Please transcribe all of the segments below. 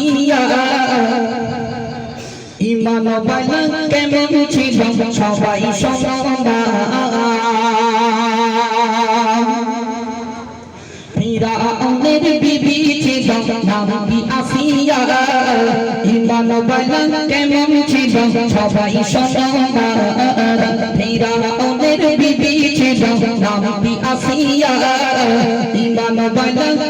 আসিয়া ইমান বালা কেমন ছিল? সবাই সমনা ফিরাউনের বিবি ছিল নামটি আসিয়া? ইমান বালা কেমন ছিল? সবাই সমনা ফিরাউনের বিবি ছিল নামটি আসিয়া? ইমান বালা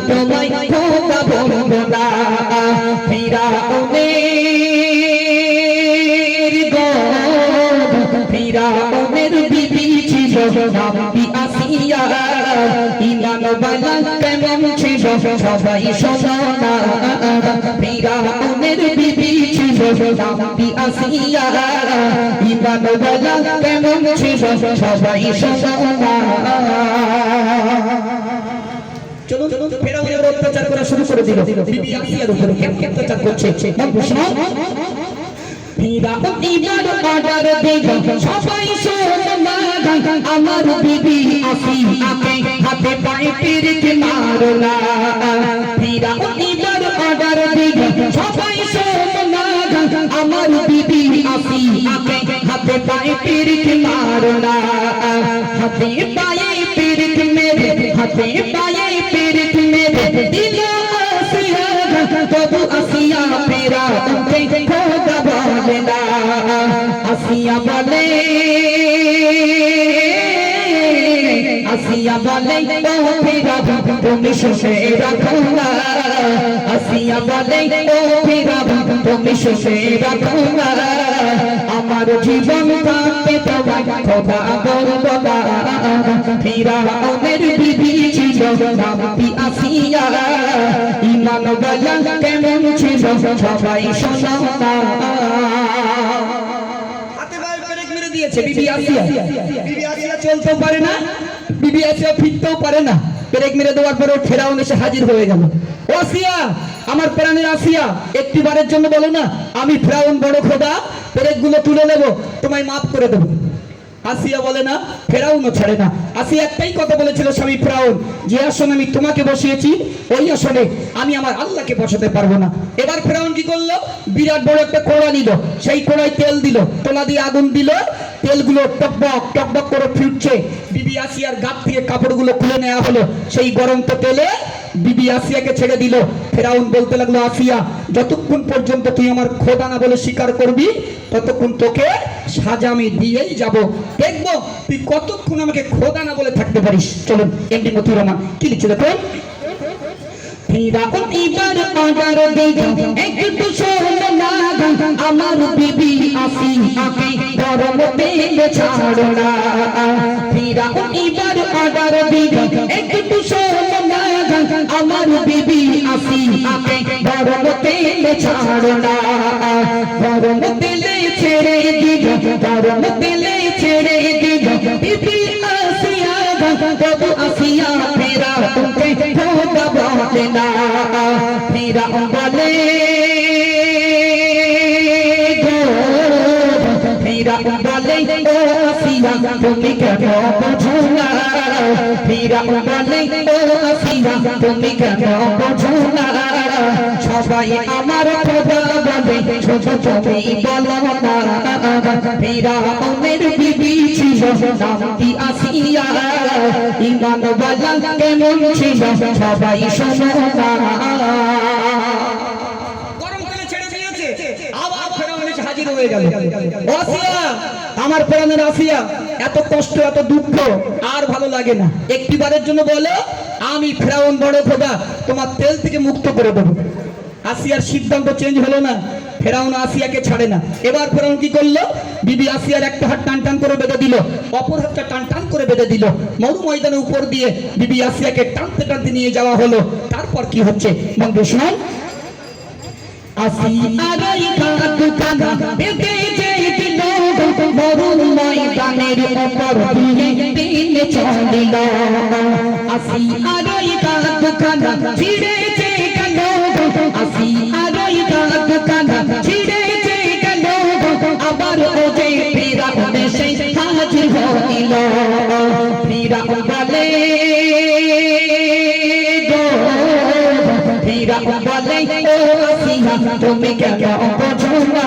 থাকতে তোমায় খোদা বলব না ফিরা ওনের গো ফিরাউনের বিবি ছিল নামটি আসিয়া ইমান বালা কেমন ছিল সবাই শোনা ফিরাউনের বিবি ছিল নামটি আসিয়া ইমান বালা কেমন ছিল সবাই শোনা ফেরাউনের অত্যাচার করা শুরু করে দিল। বিবি আসিয়ার উপরে অত্যাচার করছে? আমার বিবি আসিয়াকে হাতে পায়ে পিরিত মারলা ফিরাউন ইবার অর্ডার দিল সবাই শোনা আমার বিবি আসিয়াকে হাতে পায়ে পিরিত মারলা হাতে পায়ে পিরিত মেরে, হাতে পায়ে আসিয়া তবু আসিয়া উঠে খোদা বলে না আসিয়া বলে আসিয়া বলে ও ফেরা তুমি শুষে রাখো না আসিয়া বলে ও ফেরা তুমি শুষে রাখো আমার জীবন কাটে তোমায় খোদা বলব না ফিরা ওদের বিবি ছিল আসিয়া। ইমান কেমন ছিল, সবাই পারে না, বিবি আসিয়া ফিরতেও পারে না। পেরেক মেরে দেওয়ার পরে ফেরাউন এসে হাজির হয়ে গেল। ও আমার প্রাণের আসিয়া একটি বারের জন্য বলো না, আমি ফেরাউন বড় খোদা পেরেকগুলো তুলে নেব, তোমায় মাফ করে দেবো। আসিয়া বলে না, ফেরাউনও ছাড়ে না। আসিয়া একটাই কথা বলেছিল স্বামী ফেরাউন, যে আসনে আমি তোমাকে বসিয়েছি, ওই আসনে আমি আমার আল্লাহকে বসাতে পারব না। এবার ফেরাউন কি করল? বিরাট বড় একটা কোড়া নিল। সেই কোড়ায় তেল দিল, তোলা দিয়ে আগুন দিল, তেলগুলো টকবক টকবক করে ফুটছে। বিবি আসিয়ার গাত থেকে কাপড়গুলো খুলে নেওয়া হলো। সেই গরম তো তেলে বিবি আসিয়াকে ছেড়ে দিল। ফেরাউন বলতে লাগল, আসিয়া, যতক্ষণ পর্যন্ত তুই আমার খোদা না বলে স্বীকার করবি, ততক্ষণ তোকে সাজা আমি দিয়েই যাব। দেখব তুই কতক্ষণ আমাকে খোদা না বলে থাকতে পারিস। চলুন, এমডি মতুর রহমান, কি লিখছে ফিরাউন এবার অর্ডার আমার বিবি আসিয়াকে গরম তেলে ছাড়ো না। এবার অর্ডার দিল একটু আমার বিবি আসিয়াকে গরম তেলে ছাড়ো না গরম তেলে ছেড়ে দিল গরম তেলে ছেড়ে দিল। বিবি আসিয়া তবু আসিয়া ফেরা উঠে খোদা বলে না। ফেরা বলে বলে ও আসিয়া তুমি কেন বোঝো না ফেরা বলে ও আসিয়া তুমি কেন বোঝো না সবাই আমার খোদা বলে ছোট তুমি বলো না ওমের বিবি ছিল নামটি আসিয়া ইমান বালা কেমন ছিল সবাই শোনো হাজির হয়ে গেল ও আসিয়া আমার প্রাণের আসিয়া এত কষ্ট, এত দুঃখ আর ভালো লাগে না। একটি বারের জন্য বলো, আমি ফেরাউন বড় খোদা, তোমার তেল থেকে মুক্ত করে দেবো। আসিয়ার সিদ্ধান্ত চেঞ্জ হলো না, ফেরাউন আসিয়াকে ছাড়ে না। এবার ফেরাউন কি করল? বিবি আসিয়ার একটা হাত টান টান করে বেঁধে দিল, অপর হাতটা টান টান করে বেঁধে দিল। মরু ময়দানের উপর দিয়ে বিবি আসিয়াকে টানতে টানতে নিয়ে যাওয়া হলো। তারপর কি হচ্ছে? বন্ধু শুনুন। আসিয়ার বেঁধে পায়ের উপর দিয়ে দিন চলিল আসি আরই দুখানা ছিড়েছে কেন আসি আরই দুখানা ছিড়েছে কেন আবার ও যে ফিরাউন সে হাজির হইল। ফিরাউন বলে ফিরাউন বলে, ও আসিয়া তুমি কেন বোঝো না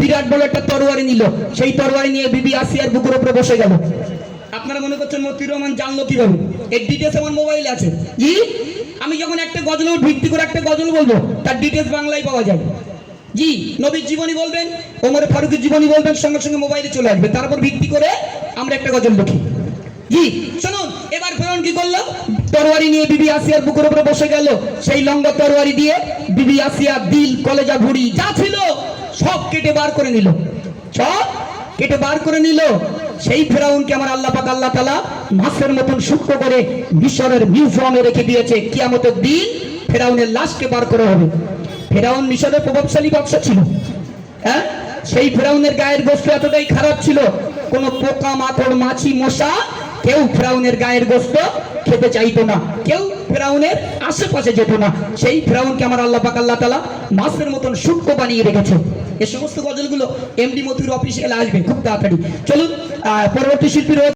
বিরাট বড় একটা তরোয়ারি নিল। সেই তরোয়ারি নিয়ে বিবি আসিয়ার বুকুর উপরে বসে গেল। আপনারা মনে করছেন মতি রহমান জানলো কীভাবে? এর ডিটেলস আমার মোবাইলে আছে। জি আমি যখন একটা গজলের ভিত্তি করে একটা গজল বলব তার ডিটেলস বাংলায় পাওয়া যায়। জি। নবীর জীবনী বলবেন ওমর ফারুকের জীবনী বলবেন সঙ্গে সঙ্গে মোবাইলে চলে আসবে। তারপর ভিত্তি করে আমরা একটা গজল লিখি। জি বসে গেল। সেই দিয়ে বিবি দিল, কলেজা যা ছিল সব কেটে বার করে সব কেটে বার করে সেই ফেরাউনকে আমার আল্লাহ তালা মতন সূক্ষ্ম করে মিশরের মিউজিয়ামে রেখে দিয়েছে। কিয়ামতের দিন ফেরাউনের লাশকে বার করা হবে। ফেরাউন মিশরের প্রভাবশালী ব্যবসা ছিল। হ্যাঁ? সেই ফেরাউনের গায়ের গোস্ত এতটাই খারাপ ছিল, কোন পোকা মাছি, মশা কেউ ফ্রাউনের গায়ের গোস্ত খেতে চাইতো না। কেউ ফ্রাউনের আশেপাশে যেত না। সেই ফ্রাউনকে আমার আল্লাহ পাক আল্লাহ তালা মাছের মতন সূক্ষ্ম বানিয়ে রেখেছে। এ সমস্ত গজলগুলো এমডি মতির অফিসে আসবে। খুব তাড়াতাড়ি। চলুন পরবর্তী শিল্পী